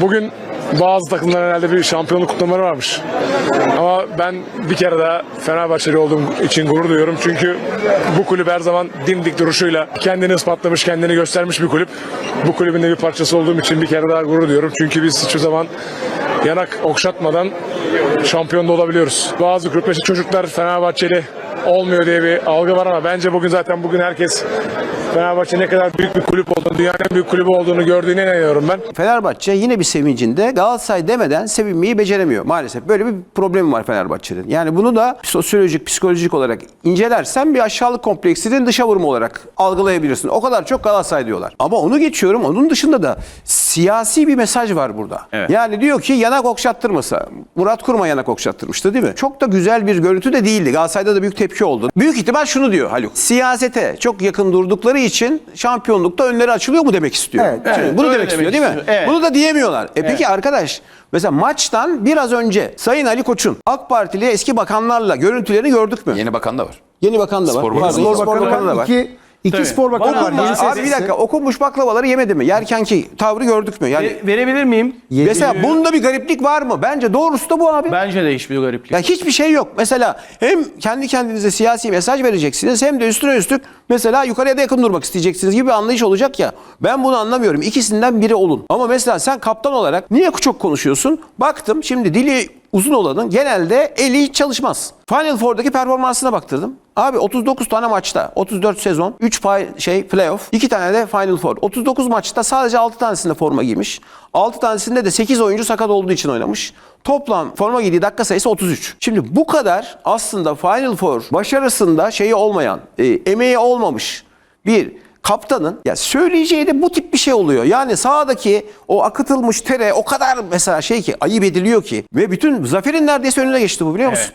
Bugün bazı takımların herhalde bir şampiyonluk kutlamaları varmış. Ama ben bir kere daha Fenerbahçeli olduğum için gurur duyuyorum. Çünkü bu kulüp her zaman dimdik duruşuyla kendini ispatlamış, kendini göstermiş bir kulüp. Bu kulübün de bir parçası olduğum için bir kere daha gurur duyuyorum. Çünkü biz hiçbir zaman yanak okşatmadan şampiyon da olabiliyoruz. Bazı kulüpte işte çocuklar Fenerbahçeli olmuyor diye bir algı var ama bence bugün zaten bugün herkes Fenerbahçe ne kadar büyük bir kulüp olduğunu, dünyanın en büyük kulübü olduğunu gördüğüne inanıyorum ben. Fenerbahçe yine bir sevincinde Galatasaray demeden sevinmeyi beceremiyor. Maalesef böyle bir problemi var Fenerbahçe'nin. Yani bunu da sosyolojik, psikolojik olarak incelersen bir aşağılık kompleksinin dışa vurumu olarak algılayabilirsin. O kadar çok Galatasaray diyorlar. Ama onu geçiyorum. Onun dışında da siyasi bir mesaj var burada. Evet. Yani diyor ki yanak okşattırmasa. Murat Kurma yanak okşattırmıştı değil mi? Çok da güzel bir görüntü de değildi. Galatasaray'da da büyük tepki oldu. Büyük ihtimal şunu diyor Haluk. Siyasete çok yakın durdukları için şampiyonlukta önleri açılıyor mu demek istiyor. Evet. Şimdi Evet, bunu öyle demek istiyor demek değil mi? istiyor. Evet. Bunu da diyemiyorlar. E peki arkadaş mesela maçtan biraz önce Sayın Ali Koç'un AK Partili eski bakanlarla görüntülerini gördük mü? Yeni bakan da var. Yeni bakan da var. Spor Pardon, Bakanı. Spor spor bakanı da Bakanı var. iki, iki Tabii. spor bakanı var. Okunmuş- Yeni Abi bir dakika okunmuş baklavaları yemedi mi? Yerkenki tavrı gördük mü? Yani Ve- verebilir miyim? mesela bunda bir gariplik var mı? Bence doğrusu da bu abi. Bence de hiçbir gariplik. Ya hiçbir şey yok. Mesela hem kendi kendinize siyasi mesaj vereceksiniz hem de üstüne üstlük mesela yukarıya da yakın durmak isteyeceksiniz gibi bir anlayış olacak ya. Ben bunu anlamıyorum. İkisinden biri olun. Ama mesela sen kaptan olarak niye çok konuşuyorsun? Baktım şimdi dili uzun olanın genelde eli hiç çalışmaz. Final Four'daki performansına baktırdım. Abi 39 tane maçta, 34 sezon, 3 pay, şey playoff, 2 tane de Final Four. 39 maçta sadece 6 tanesinde forma giymiş. 6 tanesinde de 8 oyuncu sakat olduğu için oynamış. Toplam forma giydiği dakika sayısı 33. Şimdi bu kadar aslında Final Four başarısında şeyi olmayan, e, emeği olmamış bir kaptanın ya söyleyeceği de bu tip bir şey oluyor. Yani sahadaki o akıtılmış tere o kadar mesela şey ki ayıp ediliyor ki ve bütün zaferin neredeyse önüne geçti bu biliyor musun?